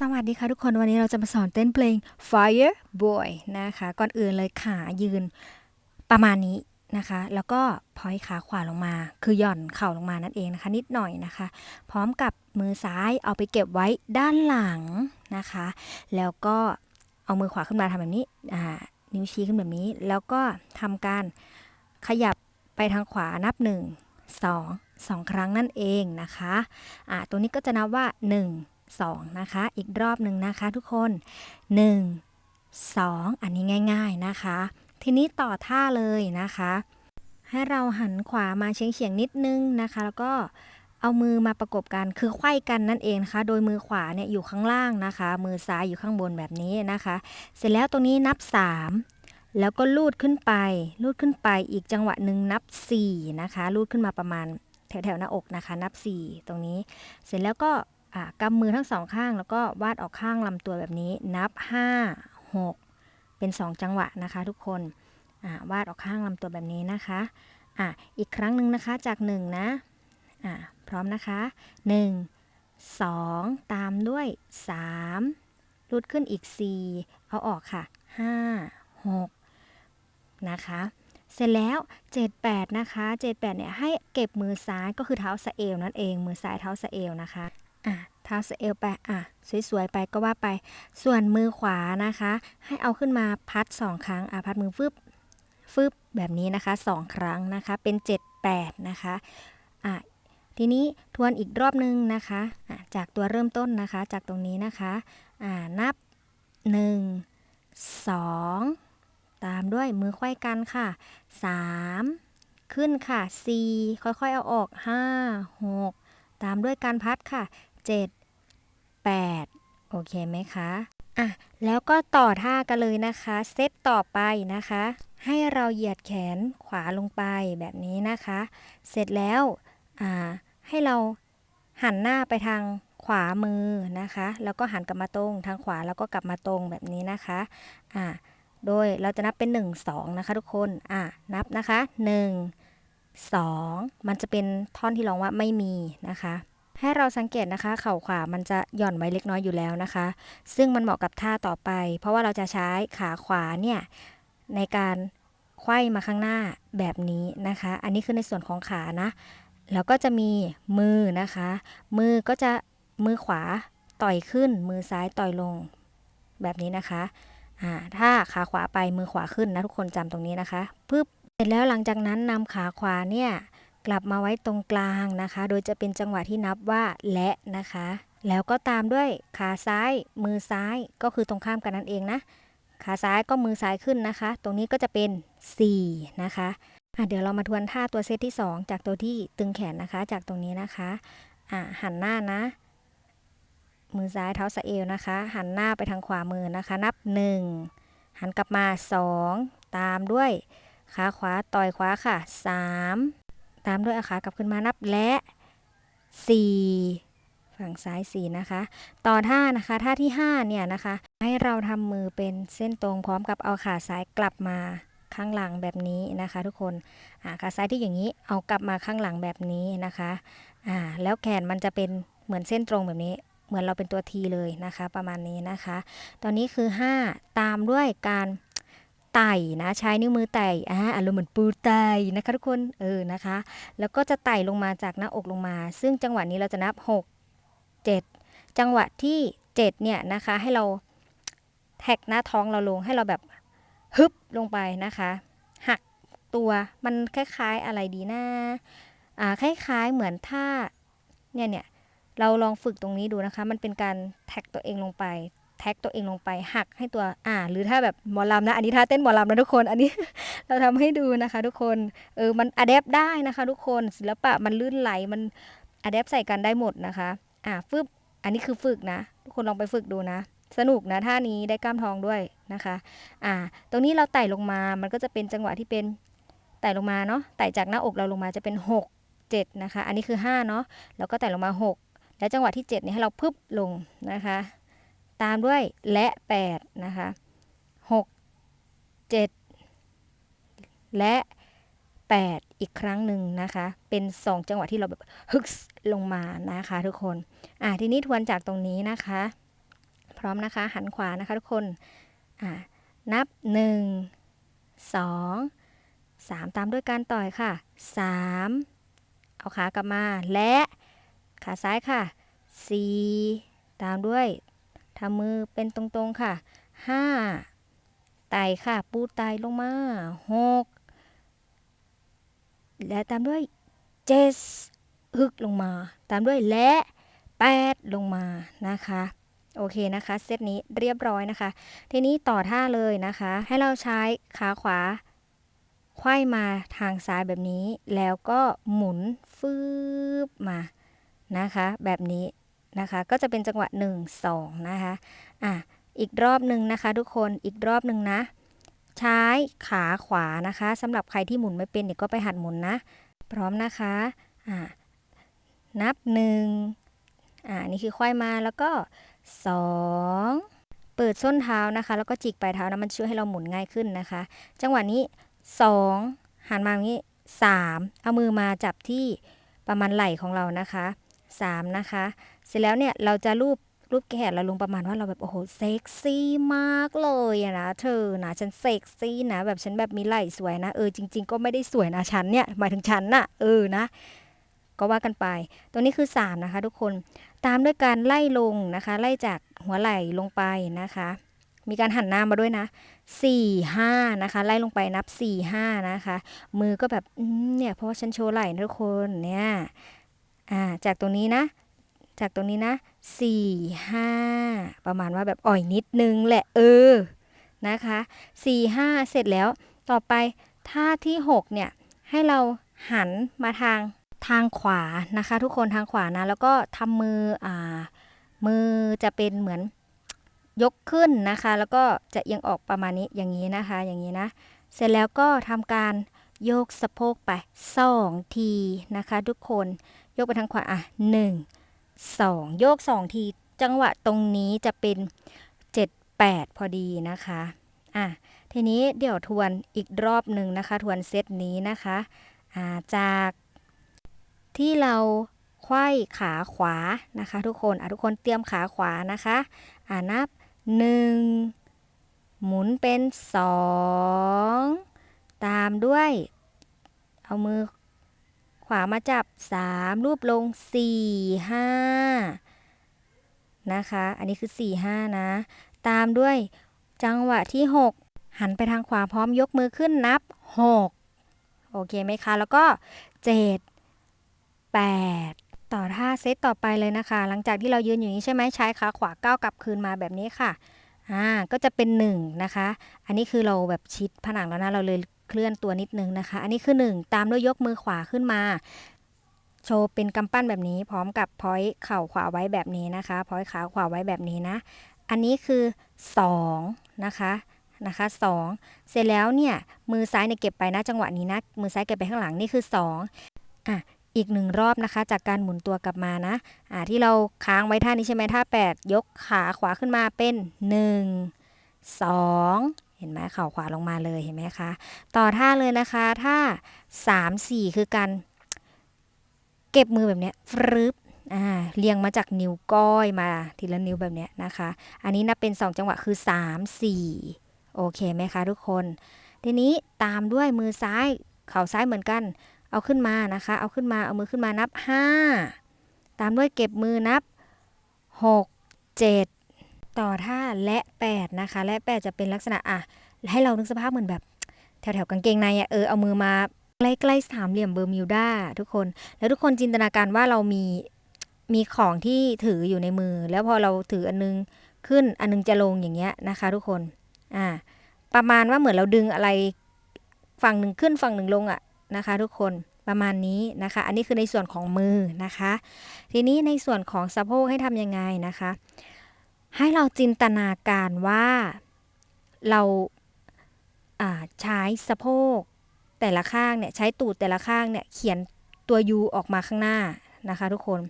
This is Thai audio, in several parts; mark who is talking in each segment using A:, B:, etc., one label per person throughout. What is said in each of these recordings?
A: สวัสดีค่ะทุกคนวันนี้เราจะมาสอนเต้นเพลง Fire Boy นะคะ ก่อนอื่นเลยขายืนประมาณนี้นะคะ แล้วก็พอยขาขวาลงมา คือหย่อนเข่าลงมานั่นเองนะคะ นิดหน่อยนะคะ พร้อมกับมือซ้ายเอาไปเก็บไว้ด้านหลังนะคะ แล้วก็เอามือขวาขึ้นมาทำแบบนี้นิ้วชี้ขึ้นแบบนี้ แล้วก็ทำการขยับไปทางขวานับ 1 2 2 ครั้งนั่นเองนะคะอ่าตัวนี้ก็จะนับว่า 1 2 นะคะ อีกรอบหนึ่งนะคะทุกคน 1 2 อันนี้ง่าย ๆนะคะ ทีนี้ต่อท่าเลยนะคะ ให้เราหันขวามาเฉียงเฉียงๆนิดนึงนะคะ แล้วก็เอามือมาประกบกันคือไขว้กันนั่นเองนะคะ โดยมือขวาเนี่ยอยู่ข้างล่างนะคะ มือซ้ายอยู่ข้างบนแบบนี้นะคะ เสร็จแล้วตรงนี้นับ 3 แล้วก็ลูดขึ้นไป ลูดขึ้นไปอีกจังหวะหนึ่งนับ 4 นะคะ ลูดขึ้นมาประมาณแถวๆหน้าอกนะคะ นับ 4 ตรงนี้ เสร็จแล้วก็ กำมือทั้งสองข้าง แล้วก็วาดออกข้างลำตัวแบบนี้ นับ 5 6 เป็น 2 จังหวะนะคะ ทุกคนวาดออกข้างลำตัวแบบนี้นะคะอะอีกครั้งหนึ่งนะคะจาก 1 นะอะพร้อมนะคะ 1 2 ตามด้วย3ลุดขึ้นอีก 4 เอาออกค่ะ 5 6 นะคะ เสร็จแล้ว 78 นะคะ 78 เนี่ยให้เก็บมือซ้ายก็คือเท้าสะเอวนั่นเอง มือซ้ายเท้าสะเอวนะคะ อะเท้าสะเอวไปอะสวยๆไปก็ว่าไป ส่วนมือขวานะคะ ให้เอาขึ้นมาพัด 2 ครั้งอะพัดมือฟึบฟึบแบบนี้นะคะ 2 ครั้งนะคะ เป็น 78 นะคะอะทีนี้ทวนอีกรอบนึงนะคะะจากตัวเริ่มต้นนะคะ จากตรงนี้นะคะอ่านับ 1 2 ตามด้วยมือไขว้กันค่ะ 3 ขึ้นค่ะ 4 ค่อยๆเอาออก 5 6 ตามด้วยการพัดค่ะ 7 8 โอเคไหมคะอะแล้วก็ต่อท่ากันเลยนะคะ เซตต่อไปนะคะ ให้เราเหยียดแขนขวาลงไปแบบนี้นะคะ เสร็จแล้วอ่าให้เราหันหน้าไปทางขวามือนะคะ แล้วก็หันกลับมาตรงทางขวาแล้วก็กลับมาตรงแบบนี้นะคะอ่าโดยเราจะนับเป็น 1 2 นะคะทุกคนอะนับนะคะ 1 2 มันจะเป็นท่อนที่ร้องว่าไม่มีนะคะ ให้เราสังเกตนะคะ เข่าขวามันจะหย่อนไว้เล็กน้อยอยู่แล้วนะคะ ซึ่งมันเหมาะกับท่าต่อไป เพราะว่าเราจะใช้ขาขวาเนี่ยในการไขว้มาข้างหน้าแบบนี้นะคะ อันนี้คือในส่วนของขานะ แล้วก็จะมีมือนะคะ มือก็จะมือขวาต่อยขึ้น มือซ้ายต่อยลงแบบนี้นะคะอ่าถ้าขาขวาไปมือขวาขึ้นนะทุกคนจำตรงนี้นะคะปึ๊บเสร็จแล้วหลังจากนั้นนำขาขวาเนี่ย กลับมาไว้ตรงกลางนะคะ โดยจะเป็นจังหวะที่นับว่าและนะคะ แล้วก็ตามด้วยขาซ้าย มือซ้ายก็คือตรงข้ามกันนั่นเองนะ ขาซ้ายก็มือซ้ายขึ้นนะคะ ตรงนี้ก็จะเป็น 4 นะคะอะเดี๋ยวเรามาทวนท่าตัวเซตที่ 2 จากตัวที่ตึงแขนนะคะ จากตรงนี้นะคะอะหันหน้านะ มือซ้ายเท้าสะเอวนะคะ หันหน้าไปทางขวามือนะคะ นับ 1 หันกลับมา 2 ตามด้วยขาขวาต่อยขวาค่ะ 3 ตามด้วยอาขากลับขึ้นมานับและ 4 ฝั่งซ้าย 4 นะคะ ต่อท่านะคะท่าที่ 5 เนี่ยนะคะ ให้เราทำมือเป็นเส้นตรงพร้อมกับเอาขาซ้ายกลับมาข้างหลังแบบนี้นะคะทุกคนอาขาซ้ายที่อย่างนี้เอากลับมาข้างหลังแบบนี้นะคะอ่าแล้วแขนมันจะเป็นเหมือนเส้นตรงแบบนี้ เหมือนเราเป็นตัวทีเลยนะคะ ประมาณนี้นะคะ ตอนนี้คือ 5 ตามด้วยการ ไต่นะใช้นิ้วมือไต่อ่าอารมณ์เหมือนปูไต่นะคะทุกคนเออนะคะ แล้วก็จะไต่ลงมาจากหน้าอกลงมา ซึ่งจังหวะนี้เราจะนับ 6 7 จังหวะที่ 7 เนี่ยนะคะ ให้เราแท็กหน้าท้องเราลงให้เราแบบฮึบลงไปนะคะ หักตัวมันคล้ายๆอะไรดีนะอ่าคล้ายๆเหมือนท่าเนี่ยเนี่ยเราลองฝึกตรงนี้ดูนะคะ มันเป็นการแท็กตัวเองลงไป แท็กตัวเองลงไปหักให้ตัวอ่า หรือถ้าแบบหมอลำนะ อันนี้ท่าเต้นหมอลำนะทุกคน อันนี้ เราทำให้ดูนะคะ ทุกคนเออมันอัดแอปได้นะคะ ทุกคนศิลปะมันลื่นไหลมันอัดแอปใส่กันได้หมดนะคะอ่าฟึบอันนี้คือฝึกนะ ทุกคนลองไปฝึกดูนะสนุกนะท่านี้ได้กล้ามท้องด้วยนะคะ อ่า ตรงนี้เราไต่ลงมา มันก็จะเป็นจังหวะที่เป็นไต่ลงมาเนาะ ไต่จากหน้าอกเราลงมาจะเป็น 6 7 นะคะ อันนี้คือ 5 เนาะ แล้วก็ไต่ลงมา 6 และจังหวะที่ 7เนี่ยให้เราพึบลงนะคะ ตามด้วยและ8นะคะ6 7 และ 8 อีกครั้งหนึ่งนะคะ เป็น 2 จังหวะที่เราแบบฮึกลงมานะคะทุกคนอ่าทีนี้ทวนจากตรงนี้นะคะ พร้อมนะคะหันขวานะคะทุกคนอ่านับหนึ่งสองสามตามด้วยการต่อยค่ะสามเอาขากลับมาและขาซ้ายค่ะสี่ตามด้วย ทำมือเป็นตรงๆค่ะห้าไต่ค่ะ ปูไต่ลงมาหกและตามด้วยเจ็ดฮึกลงมา ตามด้วยและแปดลงมานะคะ โอเคนะคะ เซตนี้เรียบร้อยนะคะ ทีนี้ต่อท่าเลยนะคะ ให้เราใช้ขาขวาไขว้มาทางซ้ายแบบนี้ แล้วก็หมุนฟืบมานะคะ แบบนี้ นะคะ ก็จะเป็นจังหวะ 1 2 นะคะอะอีกรอบหนึ่งนะคะ ทุกคนอีกรอบหนึ่งนะ ใช้ขาขวานะคะสำหรับใครที่หมุนไม่เป็นเดี๋ยก็ไปหัดหมุนนะ พร้อมนะคะอะนับหนึ่งอ่านี่คือควายมาแล้วก็สองเปิดส้นเท้านะคะ แล้วก็จิกปลายเท้านะมันช่วยให้เราหมุนง่ายขึ้นนะคะ จังหวะนี้สองหันมาอย่างนี้สามเอามือมาจับที่ประมาณไหล่ของเรานะคะสามนะคะ เสร็จแล้วเนี่ยเราจะรูปรูปแขนเราลงประมาณว่าเราแบบโอ้โหเซ็กซี่มากเลยอะนะเธอนะฉันเซ็กซี่นะแบบฉันแบบมีไหล่สวยนะเออจริง ๆ ก็ไม่ได้สวยนะฉันเนี่ยหมายถึงฉันน่ะเออนะ ก็ว่ากันไป ตัวนี้คือ 3 นะคะ ทุกคนตามด้วยการไล่ลงนะคะ ไล่จากหัวไหล่ลงไปนะคะ มีการหันหน้ามาด้วยนะ 4 5 นะคะ ไล่ลงไปนับ 4 5 นะคะ มือก็แบบเนี่ยเพราะว่าฉันโชว์ไหล่นะทุกคนเนี่ยอ่าจากตรงนี้นะ จากตรงนี้นะ4 5ประมาณว่าแบบอ่อยนิดนึงแหละเออนะคะ4 5เสร็จแล้วต่อไปท่าที่6เนี่ยให้เราหันมาทางทางขวานะคะ ทุกคนทางขวานะ แล้วก็ทำมืออ่ามือจะเป็นเหมือนยกขึ้นนะคะ แล้วก็จะเอียงออกประมาณนี้อย่างนี้นะคะ อย่างนี้นะ เสร็จแล้วก็ทำการโยกสะโพกไปสองทีนะคะ ทุกคนยกไปทางขวาอะหนึ่ง สองโยกสองทีจังหวะตรงนี้จะเป็นเจ็ดแปดพอดีนะคะอะทีนี้เดี๋ยวทวนอีกรอบหนึ่งนะคะ ทวนเซตนี้นะคะอ่าจากที่เราไขว้ขาขวานะคะ ทุกคนอะทุกคนเตรียมขาขวานะคะอ่านับ 1 หมุนเป็น 2 ตามด้วย เอามือ ขวามาจับ 3 รูปลง 4 5 นะคะ อันนี้คือ 4 5 นะ ตามด้วยจังหวะที่ 6 หันไปทางขวาพร้อมยกมือขึ้นนับ 6 โอเคไหมคะ แล้วก็ 7 8 ต่อท่าเซตต่อไปเลยนะคะ หลังจากที่เรายืนอยู่นี้ใช่ไหมใช้ขาขวาก้าวกลับคืนมาแบบนี้ค่ะ อ่าก็จะเป็น1นะคะ อันนี้คือเราแบบชิดผนังแล้วนะเราเลยเคลื่อนตัวนิดนึงนะคะ อันนี้คือ 1 ตามด้วยยกมือขวาขึ้นมา โชว์เป็นกำปั้นแบบนี้ พร้อมกับพอยเข่าขวาไว้แบบนี้นะคะพอยขาขวาไว้แบบนี้นะ อันนี้คือ2นะคะนะคะ2เสร็จแล้วเนี่ยมือซ้ายเนี่ยเก็บไปนะจังหวะนี้นะมือซ้ายเก็บไปข้างหลังนี่คือ2อะ อีกหนึ่งรอบนะคะ จากการหมุนตัวกลับมานะอ่าที่เราค้างไว้ท่านี้ใช่ไหมท่า 8 ยกขาขวาขึ้นมาเป็น 1 2 เห็นไหมเข่าขวาลงมาเลยเห็นไหมคะต่อท่าเลยนะคะท่า 3 4 คือการเก็บมือแบบนี้ฟรึบเรียงมาจากนิ้วก้อยมาทีละนิ้วแบบนี้นะคะ อันนี้นับเป็น 2 จังหวะคือ 3 4 โอเคไหมคะทุกคน ทีนี้ตามด้วยมือซ้ายเข่าซ้ายเหมือนกัน เอาขึ้นมานะคะ เอาขึ้นมาเอามือขึ้นมานับ 5 ตามด้วยเก็บมือนับ 6 7 ต่อท่าและ8นะคะ และ 8 จะเป็นลักษณะอะให้เรานึกสภาพเหมือนแบบ แถวๆกางเกงในอะเออเอามือมาใกล้ๆสามเหลี่ยมเบอร์มิวดาทุกคน แล้วทุกคนจินตนาการว่าเรามีมีของที่ถืออยู่ในมือ แล้วพอเราถืออันนึงขึ้นอันนึงจะลงอย่างเงี้ยนะคะ ทุกคนอ่าประมาณว่าเหมือนเราดึงอะไรฝั่งหนึ่งขึ้นฝั่งหนึ่งลงอะ นะคะ ทุกคนประมาณนี้นะคะ อันนี้คือในส่วนของมือนะคะ ทีนี้ในส่วนของสะโพกให้ทำยังไงนะคะ ให้เราจินตนาการว่าเราใช้สะโพกแต่ละข้างเนี่ยใช้ตูดแต่ละข้างเนี่ยเขียนตัวยูออกมาข้างหน้านะคะ ทุกคน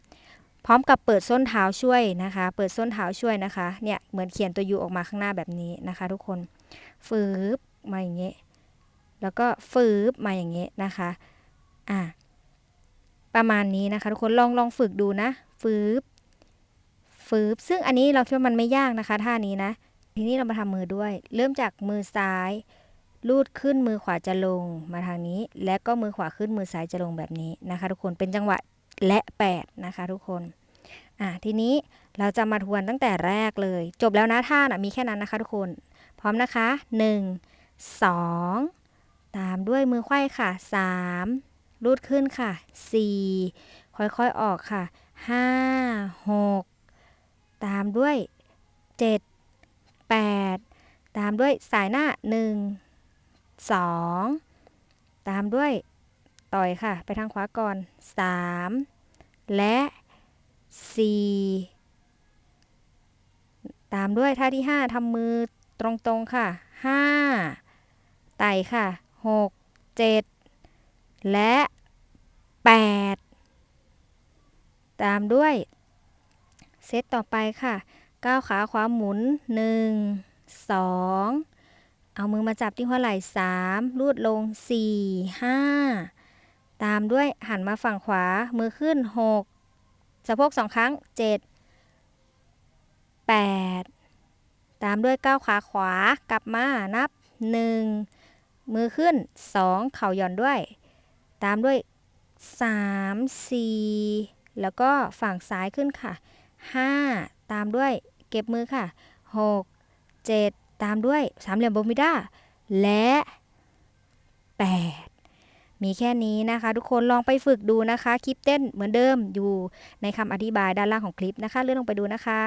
A: พร้อมกับเปิดส้นเท้าช่วยนะคะ เปิดส้นเท้าช่วยนะคะเนี่ยเหมือนเขียนตัวยูออกมาข้างหน้าแบบนี้นะคะ ทุกคนฟืบมาอย่างเงี้ย แล้วก็ฟืบมาอย่างเงี้ยนะคะอะประมาณนี้นะคะทุกคนลองลองฝึกดูนะฟืบฟืบซึ่งอันนี้เราคิดว่ามันไม่ยากนะคะท่านี้นะ ทีนี้เรามาทำมือด้วย เริ่มจากมือซ้าย ลูดขึ้นมือขวาจะลงมาทางนี้ และก็มือขวาขึ้นมือซ้ายจะลงแบบนี้นะคะ ทุกคนเป็นจังหวะและ8นะคะ ทุกคนอะทีนี้เราจะมาทวนตั้งแต่แรกเลย จบแล้วนะท่านะมีแค่นั้นนะคะ ทุกคน พร้อมนะคะ 1 2 ตามด้วยมือไขว้ค่ะ3ลูดขึ้นค่ะ 4 ค่อยๆออกค่ะ 5 6 ตามด้วย 7 8 ตามด้วยสายหน้า 1 2 ตามด้วยต่อยค่ะ ไปทางขวาก่อน 3 และ 4 ตามด้วยท่าที่ 5ทำมือตรงๆค่ะ 5 ไต่ค่ะ 6 7และ8ตามด้วย เซตต่อไปค่ะก้าวขาขวาหมุน1 2เอามือมาจับที่หัวไหล่3ลูดลง4 5ตามด้วยหันมาฝั่งขวามือขึ้น6สะโพกสองครั้ง7 8ตามด้วยก้าวขาขวากลับมานับ1 มือขึ้น 2 เข่าหย่อนด้วย ตามด้วย 3 4 แล้วก็ฝั่งซ้ายขึ้นค่ะ 5 ตามด้วยเก็บมือค่ะ 6 7 ตามด้วยสามเหลี่ยมโบมิด้าและ 8มีแค่นี้นะคะทุกคนลองไปฝึกดูนะคะ คลิปเต้นเหมือนเดิมอยู่ในคำอธิบายด้านล่างของคลิปนะคะ เลื่อนลงไปดูนะคะ